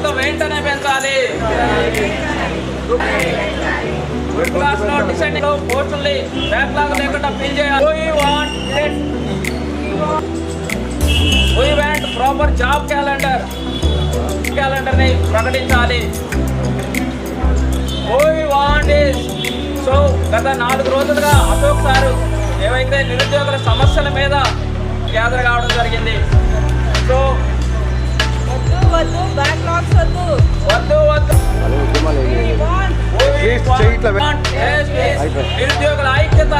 ప్రభుత్వం వెంటనే పెంచాలి. గుడ్ క్లాస్లో డిసెండింగ్లో పోస్టుల్ని బ్యాక్లాగ్ లేకుండా ఫిల్ చేయాలి. We want it. We want? Proper job calendar క్యాలెండర్ని ప్రకటించాలి. We వాంట్ is సో గత నాలుగు రోజులుగా అశోక్ సారు ఏవైతే నిరుద్యోగుల సమస్యల మీద గ్యాదర్ కావడం జరిగింది. సో వద్దు వద్దు ఇట్లా. నిరుద్యోగుల ఐక్యత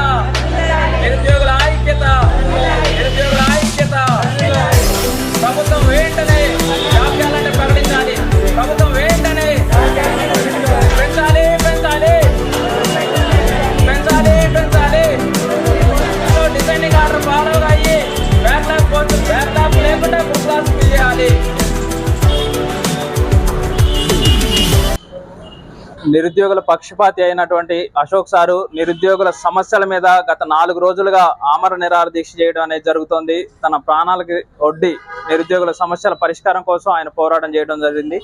నిరుద్యోగుల పక్షపాతి అయినటువంటి అశోక్ సారు నిరుద్యోగుల సమస్యల మీద గత నాలుగు రోజులుగా ఆమర నిరాహార దీక్ష చేయడం అనేది జరుగుతోంది. తన ప్రాణాలకి ఒడ్డి నిరుద్యోగుల సమస్యల పరిష్కారం కోసం ఆయన పోరాటం చేయడం జరిగింది.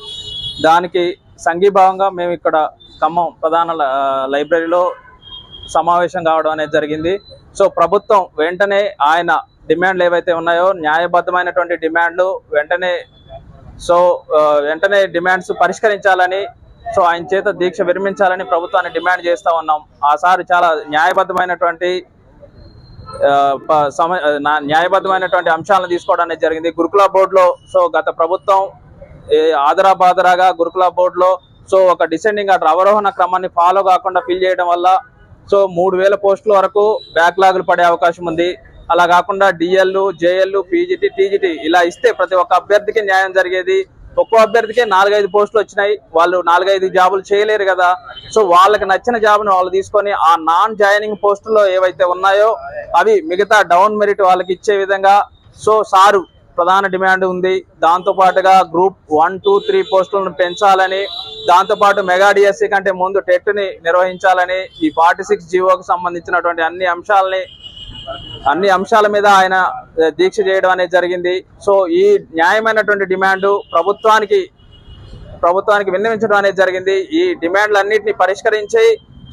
దానికి సంఘీభావంగా మేము ఇక్కడ ఖమ్మం ప్రధాన లైబ్రరీలో సమావేశం కావడం అనేది జరిగింది. సో ప్రభుత్వం వెంటనే ఆయన డిమాండ్లు ఏవైతే ఉన్నాయో న్యాయబద్ధమైనటువంటి డిమాండ్లు వెంటనే సో వెంటనే డిమాండ్స్ పరిష్కరించాలని సో ఆయన చేత దీక్ష విరమించాలని ప్రభుత్వాన్ని డిమాండ్ చేస్తా ఉన్నాం. ఆ సార్ చాలా న్యాయబద్ధమైనటువంటి సమ- నా- న్యాయబద్ధమైనటువంటి అంశాలను తీసుకోవడం జరిగింది. గురుకుల బోర్డులో సో గత ప్రభుత్వం ఏ ఆదరా బాదరాగా గురుకుల బోర్డులో సో ఒక డిసెండింగ్ అటు అవరోహణ క్రమాన్ని ఫాలో కాకుండా ఫిల్ చేయడం వల్ల సో మూడు వేల పోస్టుల వరకు బ్యాక్లాగులు పడే అవకాశం ఉంది. అలా కాకుండా డిఎల్ జేఎల్ పీజీటీ టీజీటీ ఇలా ఇస్తే ప్రతి ఒక్క అభ్యర్థికి న్యాయం జరిగేది. ఒక్కో అభ్యర్థికే నాలుగైదు పోస్టులు వచ్చినాయి. వాళ్ళు నాలుగైదు జాబులు చేయలేరు కదా. సో వాళ్ళకి నచ్చిన జాబ్ను వాళ్ళు తీసుకొని ఆ నాన్ జాయినింగ్ పోస్టుల్లో ఏవైతే ఉన్నాయో అవి మిగతా డౌన్ మెరిట్ వాళ్ళకి ఇచ్చే విధంగా సో సారు ప్రధాన డిమాండ్ ఉంది. దాంతోపాటుగా గ్రూప్ వన్ టూ త్రీ పోస్టులను పెంచాలని దాంతోపాటు మెగా డిఎస్సి కంటే ముందు టెట్ని నిర్వహించాలని ఈ ఫార్టీ సిక్స్ జీవోకి సంబంధించినటువంటి అన్ని అంశాలని అన్ని అంశాల మీద ఆయన దీక్ష చేయడం అనేది జరిగింది. సో ఈ న్యాయమైనటువంటి డిమాండ్ ప్రభుత్వానికి ప్రభుత్వానికి విన్నవించడం అనేది జరిగింది. ఈ డిమాండ్లన్నింటినీ పరిష్కరించి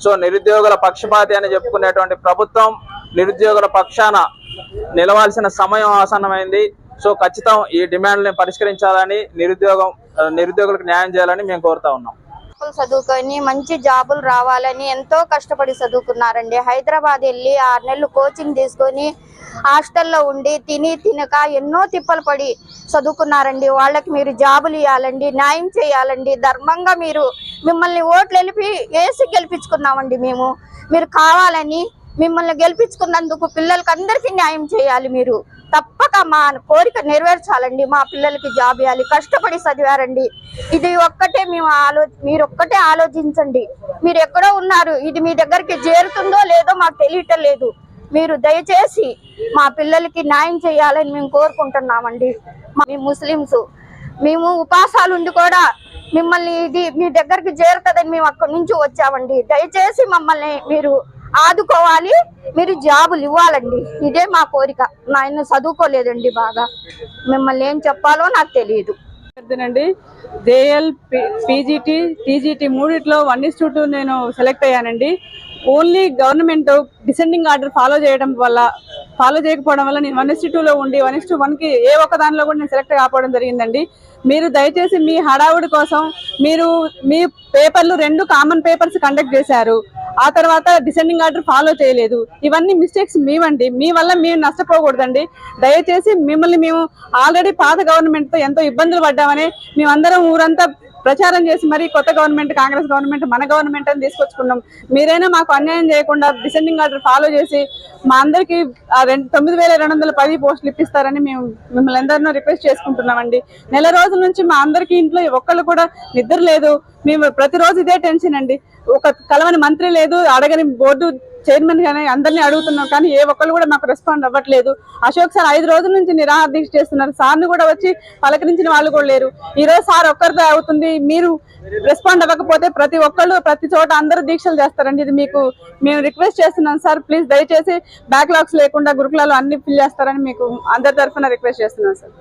సో నిరుద్యోగుల పక్షపాతి అని చెప్పుకునేటువంటి ప్రభుత్వం నిరుద్యోగుల పక్షాన నిలవాల్సిన సమయం ఆసన్నమైంది. సో ఖచ్చితం ఈ డిమాండ్ని పరిష్కరించాలని నిరుద్యోగం నిరుద్యోగులకు న్యాయం చేయాలని మేము కోరుతా ఉన్నాం. జాబులు చదువుకొని మంచి జాబులు రావాలని ఎంతో కష్టపడి చదువుకున్నారండి. హైదరాబాద్ వెళ్ళి ఆరు నెలలు కోచింగ్ తీసుకొని హాస్టల్లో ఉండి తిని తినక ఎన్నో తిప్పలు పడి చదువుకున్నారండి. వాళ్ళకి మీరు జాబులు ఇవ్వాలండి న్యాయం చేయాలండి. ధర్మంగా మీరు మిమ్మల్ని ఓట్లు వెళ్ళి వేసి గెలిపించుకున్నామండి మేము. మీరు కావాలని మిమ్మల్ని గెలిపించుకున్నందుకు పిల్లలకి అందరికీ న్యాయం చేయాలి మీరు. తప్పక మా కోరిక నెరవేర్చాలండి. మా పిల్లలకి జాబ్ ఇవ్వాలి. కష్టపడి చదివారండి. ఇది ఒక్కటే మేము ఆలో మీరు ఒక్కటే ఆలోచించండి. మీరు ఎక్కడో ఉన్నారు. ఇది మీ దగ్గరికి చేరుతుందో లేదో మాకు తెలియటం లేదు. మీరు దయచేసి మా పిల్లలకి న్యాయం చేయాలని మేము కోరుకుంటున్నామండి. మా- మేము ముస్లిమ్స్ మేము ఉపాసాలు ఉండి కూడా మిమ్మల్ని ఇది మీ దగ్గరికి చేరుతుందని మేము అక్కడి నుంచి వచ్చామండి. దయచేసి మమ్మల్ని మీరు ఆదుకోవాలి. మీరు జాబులు ఇవ్వాలండి. ఇదే మా కోరిక. నాయన చదువుకోలేదండి బాగా. మిమ్మల్ని ఏం చెప్పాలో నాకు తెలియదు. అండి జేఎల్ పీజీటీ టీజీటీ మూడిట్లో వన్ ఇస్ టూ నేను సెలెక్ట్ అయ్యానండి. Only government descending order follow చేయడం వల్ల ఫాలో చేయకపోవడం వల్ల నేను వన్ ఇస్ టూలో ఉండి వన్ ఇస్ టూ వన్కి ఏ ఒక్క దానిలో కూడా నేను సెలెక్ట్ కాకపోవడం జరిగిందండి. మీరు దయచేసి మీ హడావుడి కోసం మీరు మీ పేపర్లు రెండు కామన్ పేపర్స్ కండక్ట్ చేశారు. ఆ తర్వాత డిసెండింగ్ ఆర్డర్ ఫాలో చేయలేదు. ఇవన్నీ మిస్టేక్స్ మీవండి మీ వల్ల మేము నష్టపోకూడదండి. దయచేసి మిమ్మల్ని మేము ఆల్రెడీ పాత గవర్నమెంట్తో ఎంతో ఇబ్బందులు పడ్డామని మేమందరం ఊరంతా ప్రచారం చేసి మరి కొత్త గవర్నమెంట్ కాంగ్రెస్ గవర్నమెంట్ మన గవర్నమెంట్ అని తీసుకొచ్చుకున్నాం. మీరైనా మాకు అన్యాయం చేయకుండా డిసెండింగ్ ఆర్డర్ ఫాలో చేసి మా అందరికీ రెండు తొమ్మిది వేల రెండు వందల పది పోస్టులు ఇప్పిస్తారని మేము మిమ్మల్ని ఎందరినో రిక్వెస్ట్ చేసుకుంటున్నామండి. నెల రోజుల నుంచి మా అందరికి ఇంట్లో ఒక్కళ్ళు కూడా నిద్ర లేదు. మేము ప్రతిరోజు ఇదే టెన్షన్ అండి. ఒక కలవని మంత్రి లేదు అడగని బోర్డు చైర్మన్ కానీ అందరినీ అడుగుతున్నాం కానీ ఏ ఒక్కళ్ళు కూడా మాకు రెస్పాండ్ అవ్వట్లేదు. అశోక్ సార్ ఐదు రోజుల నుంచి నిరాహార దీక్ష చేస్తున్నారు. సార్ని కూడా వచ్చి పలకరించిన వాళ్ళు కూడా లేరు. ఈ రోజు సార్ ఒక్కరితో అవుతుంది. మీరు రెస్పాండ్ అవ్వకపోతే ప్రతి ఒక్కళ్ళు ప్రతి చోట అందరూ దీక్షలు చేస్తారండి. ఇది మీకు మేము రిక్వెస్ట్ చేస్తున్నాం సార్. ప్లీజ్ దయచేసి బ్యాక్లాగ్స్ లేకుండా గురుకులాలు అన్ని ఫిల్ చేస్తారని మీకు అందరి తరఫున రిక్వెస్ట్ చేస్తున్నాం సార్.